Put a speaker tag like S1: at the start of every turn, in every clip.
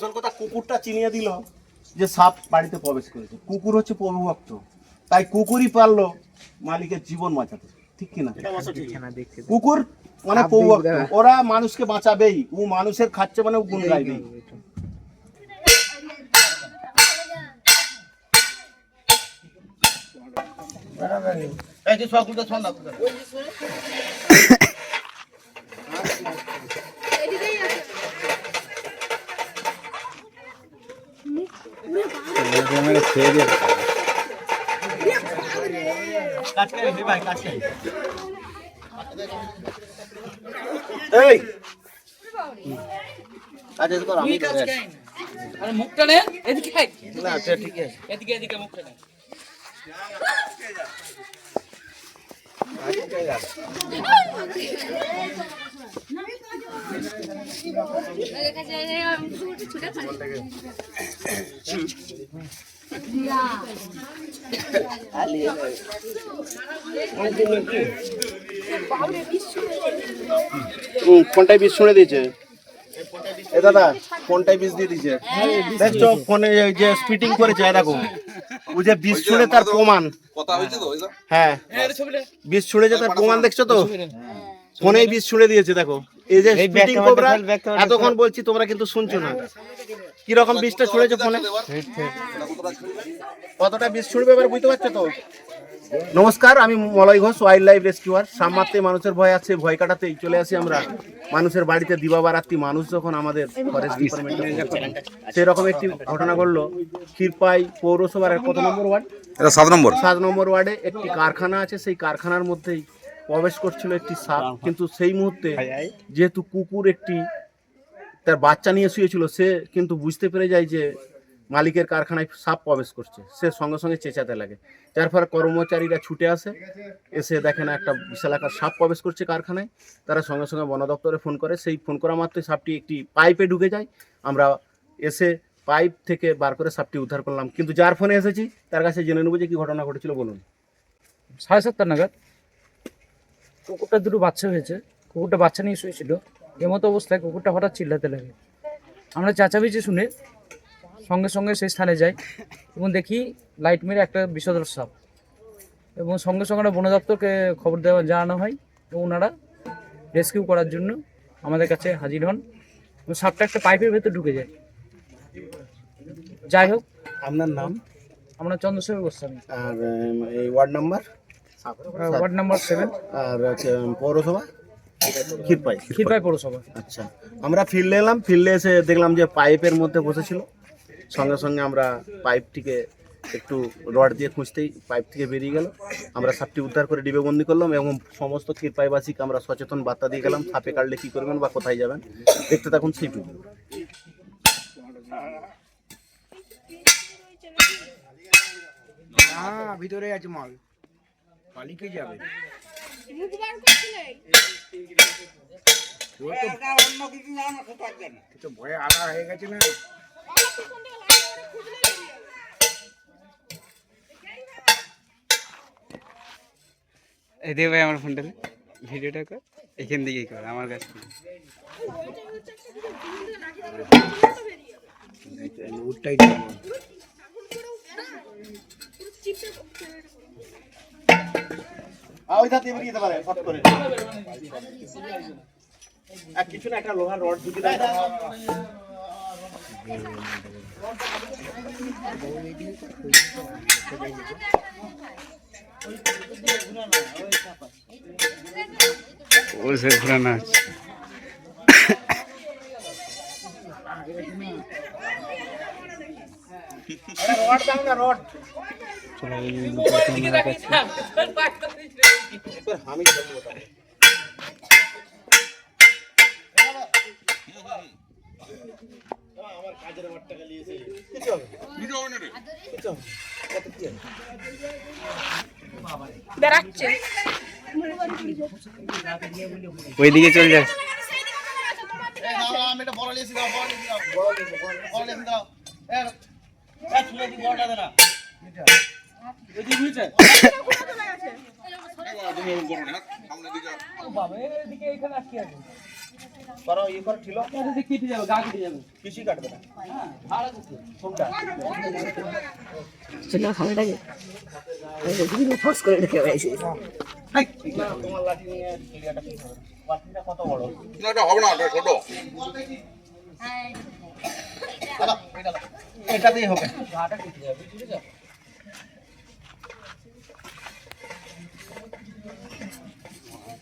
S1: আসল কথা কুকুরটা চিনিয়ে দিল যে সাপ বাড়িতে প্রবেশ করেছে। কুকুর হচ্ছে প্রভুভক্ত তাই কুকুরই পারল মালিকের জীবন বাঁচাতে। ঠিক কিনা কুকুর মানে প্রভুভক্ত ওরা মানুষকে বাঁচাবেই। ও মানুষের খাচ্ছে মানে ও গুণ গাইবেই এই যে সবগুলো করে দে ভাই কাজ করে এই কাজ কর আমি।
S2: আরে মুখটা নে এদিকে আয়।
S1: না আচ্ছা ঠিক আছে।
S2: এদিকে এদিকে মুখটা নে।
S1: ফোনটায় বিষ শুনে দিয়েছে? এ দাদা ফোনটায় বিষ দিয়ে দিয়েছে? দেখছ ফোনে যে স্পিটিং করেছে দেখো। ও যে বিষ ছুঁড়ে তার প্রমাণ। হ্যাঁ।
S2: এই ছবিটা।
S1: বিষ ছুঁড়েছে তার প্রমাণ দেখছ তো? ফোনেই বিষ ছুঁড়ে দিয়েছে দেখো। এই যে স্পিটিং কোবরা এতক্ষণ বলছি তোমরা কিন্তু শুনছো না। কি রকম বিষটা ছুঁড়েছে ফোনে? কতটা বিষ ছুঁড়বে এবার বুঝতে পারছ তো? নমস্কার আমি Malay Ghosh wild life rescuer সামারতে মানুষের ভয় আছে ভয় কাটাতেই চলে আসি আমরা। মানুষের বাড়িতে দিবাবারাত্রি মানুষ যখন আমাদের ফরেস্ট ডিপার্টমেন্টে সেরকম একটি ঘটনা ঘটলো ক্ষীরপাই পৌরসভার কত নম্বর ওয়ার্ড?
S3: সাত নম্বর।
S1: সাত নম্বর ওয়ার্ডে একটি কারখানা আছে সেই কারখানার মধ্যেই প্রবেশ করছিল একটি সাপ কিন্তু সেই মুহূর্তে যেহেতু কুকুর একটি তার বাচ্চা নিয়ে শুয়েছিল সে কিন্তু বুঝতে পেরে যায় যে মালিকের কারখানায় সাপ প্রবেশ করছে। সে সঙ্গে সঙ্গে চেঁচাতে লাগে। যার ফলে কর্মচারীরা ছুটে আসে এসে দেখে না একটা বিশাল আকার সাপ প্রবেশ করছে কারখানায়। তারা সঙ্গে সঙ্গে বন দপ্তরে ফোন করে সেই ফোন করা মাত্রই সাপটি একটি পাইপে ঢুকে যায়। আমরা এসে পাইপ থেকে বার করে সাপটি উদ্ধার করলাম। কিন্তু যার ফোনে এসেছি তার কাছে জেনে নেব যে কি ঘটনা ঘটেছিল বলুন।
S2: সাড়ে সাতটা নাগাদ। কুকুরটা দুটো বাচ্চা হয়েছে। কুকুরটা বাচ্চা নিয়ে শুয়েছিল। এমতো অবস্থায় কুকুরটা হঠাৎ চিল্লাতে লাগে। আমরা চেঁচামেচি শুনে সঙ্গে সঙ্গে সেই স্থানে যাই এবং দেখি লাইট মেরে একটা বিষধর সাপ। এবং সঙ্গে সঙ্গে আমরা বন দপ্তরকে খবর দেওয়া জানানো হয় এবং ওনারা রেস্কিউ করার জন্য আমাদের কাছে হাজির হন। এবং সাপটা একটা পাইপের ভেতর ঢুকে যায়। যাই হোক
S1: আপনার নাম?
S2: আমরা চন্দ্রশেখর গোস্বামী।
S1: আর এই ward number?
S2: Ward number seven
S1: আর হচ্ছে পৌরসভা? ক্ষীরপাই।
S2: ক্ষীরপাই পৌরসভা।
S1: আচ্ছা আমরা ফিল্ডে এলাম ফিল্ডে এসে দেখলাম যে পাইপের মধ্যে বসেছিল। সঙ্গে সঙ্গে আমরা পাইপটিকে একটু রড দিয়ে খুঁজতেই পাইপ থেকে বেরিয়ে গেল। আমরা সাপটি উদ্ধার করে ডিবে বন্দি করলাম এবং সমস্ত ক্ষীরপাইবাসীকে আমরা সচেতন বার্তা দিয়ে গেলাম সাপে কাটলে কী করবেন বা কোথায় যাবেন। দেখতে থাকুন সেই ভিডিও
S4: ভিতরে আছে মাল। পালিকে যাবে তো ভয়ে আগা হয়ে গেছে না
S5: এই দে ভাই আমার ফোনটা ভিডিওটা কর এখান থেকেই কর আমার কাছে না।
S1: ওই ধাতে বেরিয়ে যেতে পারে ফট করে। আর কিছু না একটা লোহার রড ঢুকে দেয়।
S5: ও সে ঘুরানো আছে।
S1: রড দাও না রড। আমি ধরবো তাহলে। আমার কাজের রডটাকে নিয়েছে কিছু হবে না। কিছু হবে কত কি হবে?
S6: বেড়াচ্ছে
S5: ওইদিকে চল
S1: দাও, আমি এটা বড় নিয়েছি দাও, বড় নিয়েছি দাও, বড় বড় বড় নিয়েছি দাও। এই, এই, তুলে দি, বড়টা দে না। কত বড়
S3: হবে না ছোট
S1: এটাতেই হবে।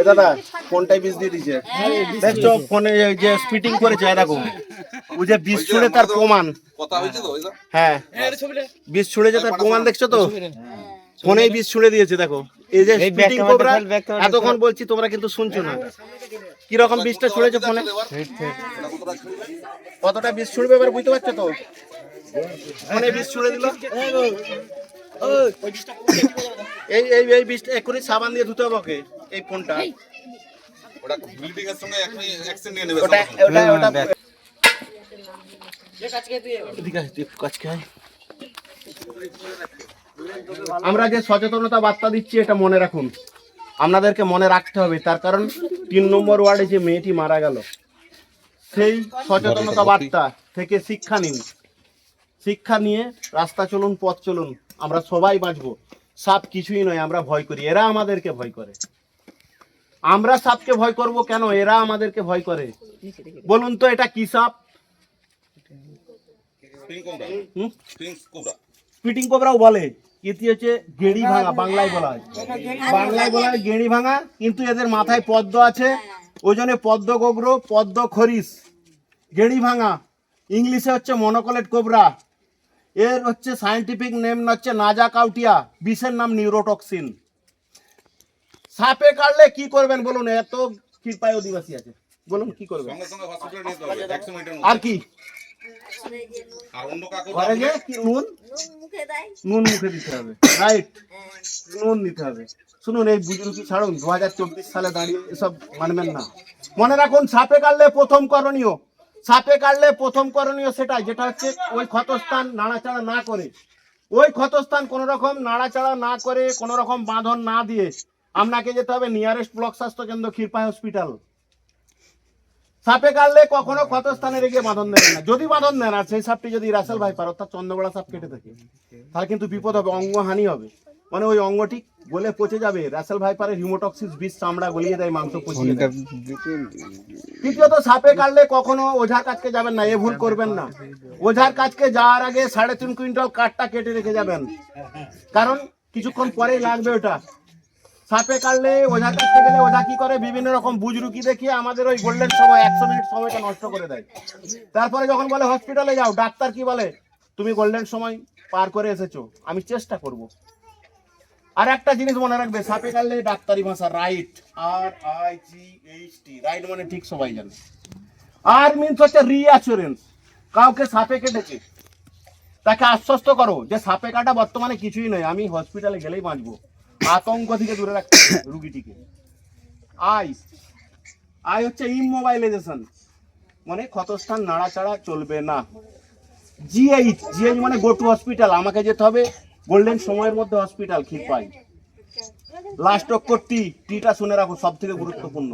S1: এ দাদা ফোনটাই বিষ দিয়ে দিয়েছে। দেখছ ফোনে যে স্পিটিং করেছে দেখো। ও যে বিষ ছুঁড়ে তার প্রমাণ।
S3: কথা হয়েছে তো
S1: হ্যাঁ। বিষ ছুঁড়েছে তার প্রমাণ দেখছ তো? ফোনেই বিষ ছুঁড়ে দিয়েছে দেখো। এই যে স্পিটিং কোবরা এতক্ষণ বলছি তোমরা কিন্তু শুনছো না। কি রকম বিষটা ছুঁড়েছে ফোনে?
S3: কতটা
S1: বিষ ছুঁড়বে এবার বুঝতে পারছ তো? ফোনে বিষ ছুঁড়ে দিল। এই এই এই বিষটা এক্ষুনি সাবান দিয়ে ধুতে হবে ওকে। এই ফোনটা।
S3: ওটা bleeding এর সঙ্গে এখনই vaccine নিয়ে নেবে
S1: ওটা। ওটা ওটা
S2: যে কাজকে তুই
S1: এদিকে আয়, তুই একটু কাছকে আয়। আমরা যে সচেতনতা বার্তা দিচ্ছি এটা মনে রাখুন। আপনাদেরকে মনে রাখতে হবে তার কারণ তিন নম্বর ওয়ার্ডে যে মেয়েটি মারা গেল সেই সচেতনতা বার্তা থেকে শিক্ষা নিন। শিক্ষা নিয়ে রাস্তা চলুন পথ চলুন আমরা সবাই বাঁচবো। সাপ কিছুই নয় আমরা ভয় করি এরা আমাদেরকে ভয় করে। আমরা সাপকে ভয় করব কেন? এরা আমাদেরকে ভয় করে। বলুন তো এটা কি সাপ। স্পিটিং কোবরাও বলে। এটি হচ্ছে গেড়ি ভাঙা বাংলায় বলা হয়। বাংলায় বলা হয় গেড়ি ভাঙা কিন্তু এদের মাথায় পদ্ম আছে। ওই জন্য পদ্ম গোগ্র পদ্ম খরিস। গেড়ি ভাঙা। ইংলিশে হচ্ছে মনোকলেট কোবরা এর হচ্ছে সায়েন্টিফিক নেম হচ্ছে নাজা কাউটিয়া। বিষের নাম নিউরোটক্সিন। সাপে কাটলে কি করবেন বলুন? এত কৃপায় অধিবাসী আছে। বলুন কি করবেন? আর কি? নুন? নুন মুখে দিতে হবে। রাইট নুন দিতে হবে। শুনুন এই বুজরুকি ছাড়ুন। দু হাজার চব্বিশ সালে দাঁড়িয়ে এসব মানবেন না। মনে রাখুন সাপে কাটলে প্রথম করণীয়। সাপে কাটলে প্রথম করণীয় সেটাই যেটা হচ্ছে ওই ক্ষতস্থান নাড়াচাড়া না করে। ওই ক্ষতস্থান কোনো রকম নাড়াচাড়া না করে কোনো রকম বাঁধন না দিয়ে আপনাকে যেতে হবে নিয়ারেস্ট ব্লক স্বাস্থ্য কেন্দ্র ক্ষীরপাই হসপিটাল সাপে কাটলে কখনো ক্ষতস্থানে রেখে বাঁধন দেবেন না। যদি বাঁধন দেন আর সেই সাপটি যদি রাসেল ভাই পার অর্থাৎ চন্দ্রবড়া সাপ কেটে থাকে তাহলে কিন্তু বিপদ হবে অঙ্গহানি হবে। মানে ওই অঙ্গটি গলে পচে যাবে। রাসেল ভাইপারের হিমোটক্সিস বিষ চামড়া গলিয়ে দেয় মাংস পচিয়ে দেয়। তৃতীয়ত সাপে কাটলে কখনো ওঝার কাছকে যাবেন না এ ভুল করবেন না। ওঝার কাছকে যাওয়ার আগে সাড়ে তিন কুইন্টাল কাঠটা কেটে রেখে যাবেন। কারণ কিছুক্ষণ পরেই লাগবে ওটা। সাপে কাটলে ওঝার কাছকে গেলে ওঝা কি করে? বিভিন্ন রকম বুজরুকি দেখিয়ে আমাদের ওই গোল্ডেন সময়, একশো মিনিট সময়টা নষ্ট করে দেয়। তারপরে যখন বলে হসপিটালে যাও, ডাক্তার কি বলে? তুমি গোল্ডেন সময় পার করে এসেছ, আমি চেষ্টা করব। আর একটা জিনিস মনে রাখবে, সাপে কাটলে ডাক্তারি ভাষা right R I G H T right মানে ঠিক সবাই জানে। আর মিনস হচ্ছে রিঅ্যাসুরেন্স কাউকে সাপে কেটেছে, তাকে আশ্বস্ত করো যে সাপে কাটা বর্তমানে কিছুই নয়, আমি হসপিটালে গেলেই বাঁচবো। আতঙ্ক থেকে দূরে রাখতে রুগীটিকে। আই আই হচ্ছে ইমোবাইলাইজেশন মানে ক্ষতস্থান, নাড়াচাড়া চলবে না। জিএইচ জিএইচ মানে গো টু হসপিটাল আমাকে যেতে হবে গোল্ডেন সময়ের মধ্যে হসপিটাল ক্ষীরপাই লাস্ট অক্ষর টি টিটা শুনে রাখো সব থেকে গুরুত্বপূর্ণ।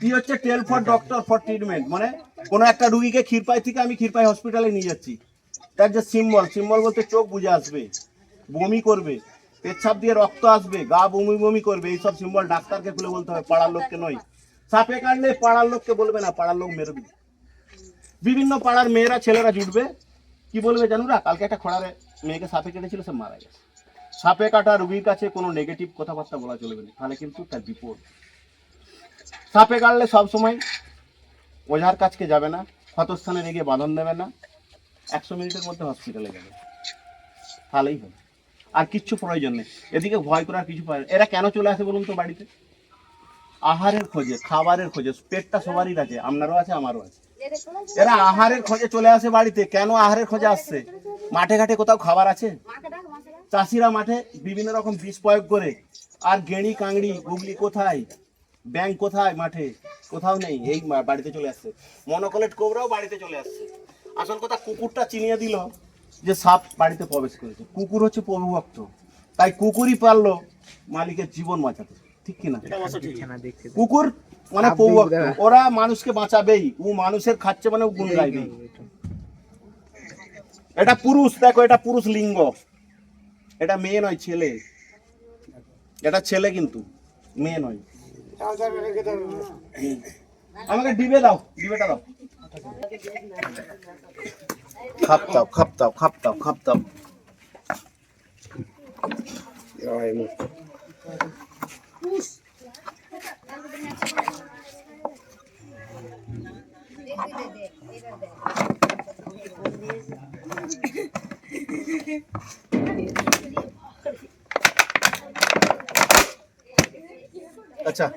S1: টি হচ্ছে tell for doctor for treatment মানে কোনো একটা রুগীকে ক্ষীরপাই থেকে আমি ক্ষীরপাই হসপিটালে নিয়ে যাচ্ছি। তার যে সিম্বল সিম্বল বলতে চোখ বুঝে আসবে। বমি করবে। পেচ্ছাপ দিয়ে রক্ত আসবে, গা বমি বমি করবে, এইসব সিম্বল ডাক্তারকে খুলে বলতে হবে পাড়ার লোককে নয়। সাপে কাটলে পাড়ার লোককে বলবে না, পাড়ার লোক মেরবে বিভিন্ন পাড়ার মেয়েরা, ছেলেরা জুটবে। কি বলবে জানুরা? কালকে একটা খোঁড়ারে মেয়েকে সাপে কেটেছিল, সে মারা গেছে। সাপে কাটা রুগীর কাছে কোনো নেগেটিভ কথাবার্তা বলা চলবে না। তাহলে কিন্তু তার বিপদ সাপে কাটলে সবসময় ওঝার কাছকে যাবে না, ক্ষতস্থানে রেগে বাঁধন দেবে না, একশো মিনিটের মধ্যে হসপিটালে যাবে। তাহলেই হবে। আর কিচ্ছু প্রয়োজন নেই। এদিকে ভয় করার কিছু প্রয়োজন এরা কেন চলে আসে বলুন তো বাড়িতে? আহারের খোঁজে, খাবারের খোঁজে, পেটটা সবারই আছে আপনারও আছে, আমারও আছে। এরা আহারের খোঁজে চলে আসে বাড়িতে, কেন আহারের খোঁজে আসছে? মাঠে ঘাটে কোথাও খাবার আছে? চাষিরা মাঠে বিভিন্ন রকম বিষ প্রয়োগ করে, আর গেঁড়ি, কাংড়ি, গুগলি কোথায়? ব্যাংক কোথায় মাঠে? কোথাও নেই, এই বাড়িতে চলে আসছে। মনোকলেট কোবরাও বাড়িতে চলে আসছে। আসল কথা কুকুরটা চিনিয়ে দিল। যে সাপ বাড়িতে প্রবেশ করেছে। কুকুর হচ্ছে প্রভুভক্ত। তাই কুকুরই পারল মালিকের জীবন বাঁচাতে। ঠিক কিনা? কুকুর মানে প্রভুভক্ত। ওরা মানুষকে বাঁচাবেই। ও মানুষের খাচ্ছে মানে ও গুণ গাইবেই। এটা পুরুষ দেখো এটা পুরুষ লিঙ্গ। এটা মেয়ে নয় ছেলে। এটা ছেলে কিন্তু মেয়ে নয়। আমাকে ডিবে দাও ডিবেটা দাও। ครับตอบครับตอบครับตอบครับตอบ
S5: ยอยมึง
S1: अच्छा